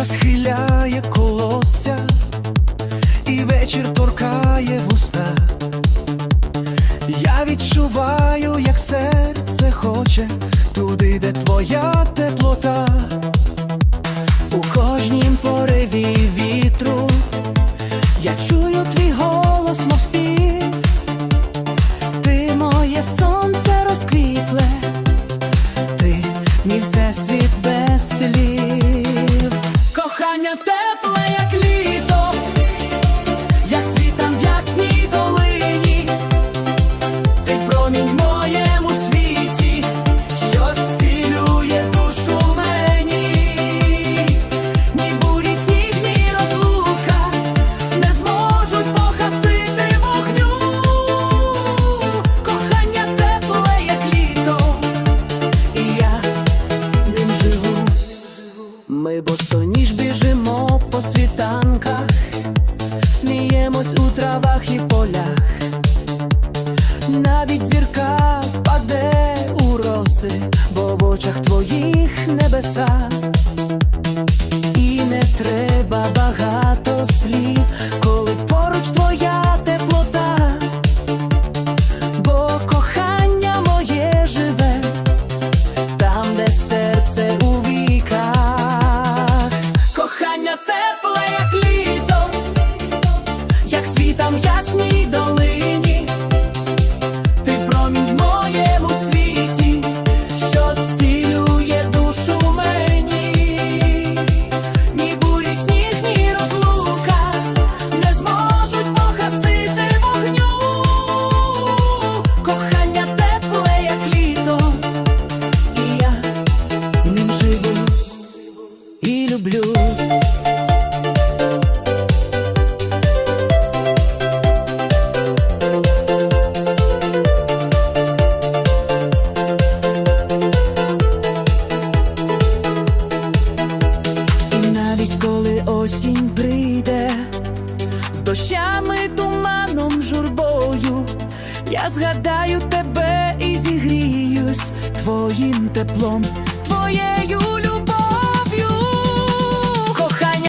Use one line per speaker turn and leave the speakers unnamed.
тиша схиляє колося, і вечір торкає вуста. Я відчуваю, як серце хоче туди, де твоя теплота. У кожнім пориві вітру я чую твій голос, мов спів. Ти моє сонце розквітле, ти мій всесвіт босоніж біжимо по світанках, сміємось у травах і полях. Навіть зірка впаде у роси, бо в очах твоїх небеса. І не треба багато слів, як ясній долині. Ти промінь моєму світі, що зцілює душу мені, ні бурі розлука не зможуть погасити вогню. Кохання тепле, як літо, і я ним живу і люблю. Осінь прийде з дощами, туманом, журбою, я згадаю тебе і зігріюсь твоїм теплом, твоєю